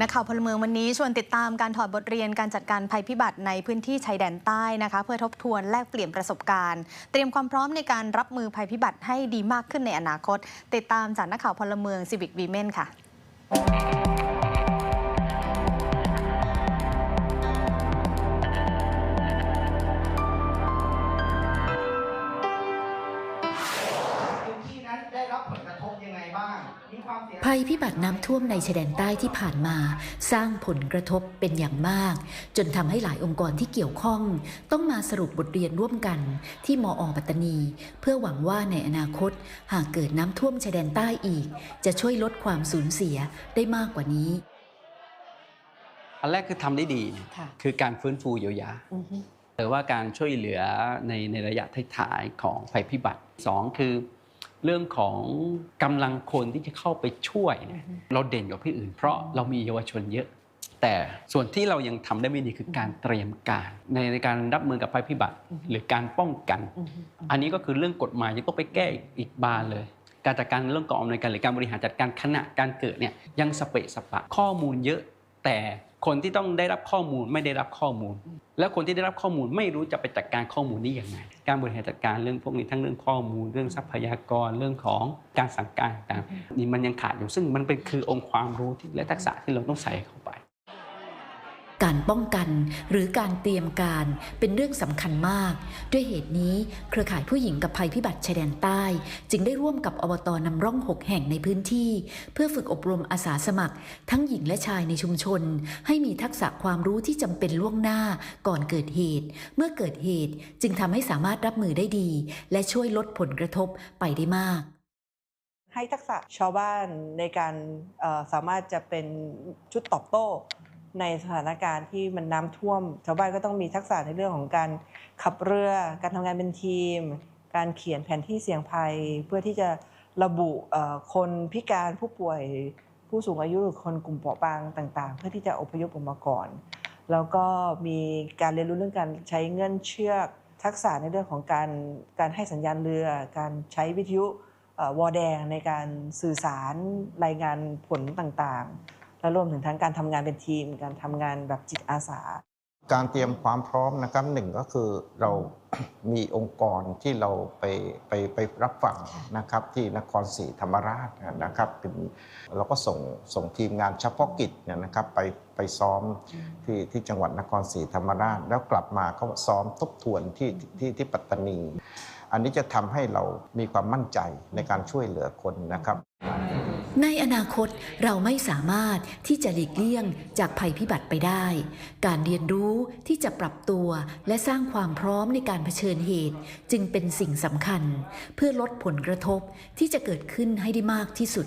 นักข่าวพลเมืองวันนี้ชวนติดตามการถอดบทเรียนการจัดการภัยพิบัติในพื้นที่ชายแดนใต้นะคะ เพื่อทบทวนแลกเปลี่ยนประสบการณ์ เตรียมความพร้อมในการรับมือภัยพิบัติให้ดีมากขึ้นในอนาคต ติดตามจากนักข่าวพลเมือง Civic Women ค่ะ ภัยพิบัติน้ำท่วมในชายแดนใต้ที่ผ่านมา สร้างผลกระทบเป็นอย่างมาก จนทำให้หลายองค์กรที่เกี่ยวข้อง ต้องมาสรุปบทเรียนร่วมกันที่มอปัตตานี เพื่อหวังว่าในอนาคต หากเกิดน้ำท่วมชายแดนใต้อีก จะช่วยลดความสูญเสียได้มากกว่านี้ อันแรกคือทำได้ดีค่ะคือการฟื้นฟูเยียวยาแต่ว่าการช่วยเหลือในในระยะท้ายๆของภัยพิบัติสองคือ เรื่องของกำลังคนที่จะเข้าไปช่วยเนี่ยเราเด่นกว่าที่อื่น เพราะเรามีเยาวชนเยอะ แต่ส่วนที่เรายังทำได้ไม่ดีคือการเตรียมการในในการรับมือกับภัยพิบัติ หรือการป้องกัน อันนี้ก็คือเรื่องกฎหมายยังต้องไปแก้อีกบานเลย การจัดการเรื่องกองอำนวยการหรือการบริหารจัดการขณะการเกิดเนี่ยยังสเปะสปะข้อมูลเยอะ แต่คนที่ต้องได้รับข้อมูลไม่ได้รับข้อมูล แล้วคนที่ได้รับข้อมูลไม่รู้จะไปจัดการข้อมูลนี้ยังไง การบริหารจัดการเรื่องพวกนี้ทั้งเรื่องข้อมูล เรื่องทรัพยากรเรื่องของการสั่งการต่างนี่มันยังขาดอยู่ซึ่งมันเป็นคือองค์ความรู้ที่และทักษะที่เราต้องใส่เข้าไป การป้องกันหรือการเตรียมการเป็นเรื่องสำคัญมาก ด้วยเหตุนี้เครือข่ายผู้หญิงกับภัยพิบัติชายแดนใต้ จึงได้ร่วมกับอบตนำร่อง 6 แห่งในพื้นที่ เพื่อฝึกอบรมอาสาสมัคร ทั้งหญิงและชายในชุมชน ให้มีทักษะความรู้ที่จำเป็นล่วงหน้าก่อนเกิดเหตุ เมื่อเกิดเหตุจึงทำให้สามารถรับมือได้ดี และช่วยลดผลกระทบไปได้มากให้ทักษะชาวบ้านในการสามารถจะเป็นชุดตอบโต้ ในสถานการณ์ที่มันน้ำท่วม ชาวบ้านก็ต้องมีทักษะในเรื่องของการขับเรือ การทำงานเป็นทีม การเขียนแผนที่เสี่ยงภัย เพื่อที่จะระบุคนพิการผู้ป่วยผู้สูงอายุหรือคนกลุ่มเปราะบางต่าง ๆ เพื่อที่จะอพยพออกมาก่อน แล้วก็มีการเรียนรู้เรื่องการใช้เงื่อนเชือก ทักษะในเรื่องของการการให้สัญญาณเรือ การใช้วิทยุวอแดงในการสื่อสารรายงานผลต่างๆ และรวมถึงทั้งการทำงานเป็นทีม การทำงานแบบจิตอาสา การเตรียมความพร้อมนะครับหนึ่งก็คือเรามีองค์กรที่เราไปไปไปรับฟังนะครับที่นครศรีธรรมราชนะครับเป็นเราก็ส่งส่งทีมงานเฉพาะกิจเนี่ยนะครับไปไปซ้อมที่ที่จังหวัดนครศรีธรรมราช แล้วกลับมาก็ซ้อมทบทวนที่ที่ที่ปัตตานี อันนี้จะทำให้เรามีความมั่นใจในการช่วยเหลือคนนะครับ ในอนาคตเราไม่สามารถที่จะหลีกเลี่ยงจากภัยพิบัติไปได้ การเรียนรู้ที่จะปรับตัวและสร้างความพร้อมในการเผชิญเหตุ จึงเป็นสิ่งสำคัญ เพื่อลดผลกระทบที่จะเกิดขึ้นให้ได้มากที่สุด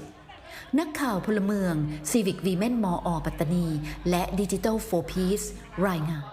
นักข่าวพลเมือง Civic Women มอ ปัตตานี และ Digital for Peace รายงาน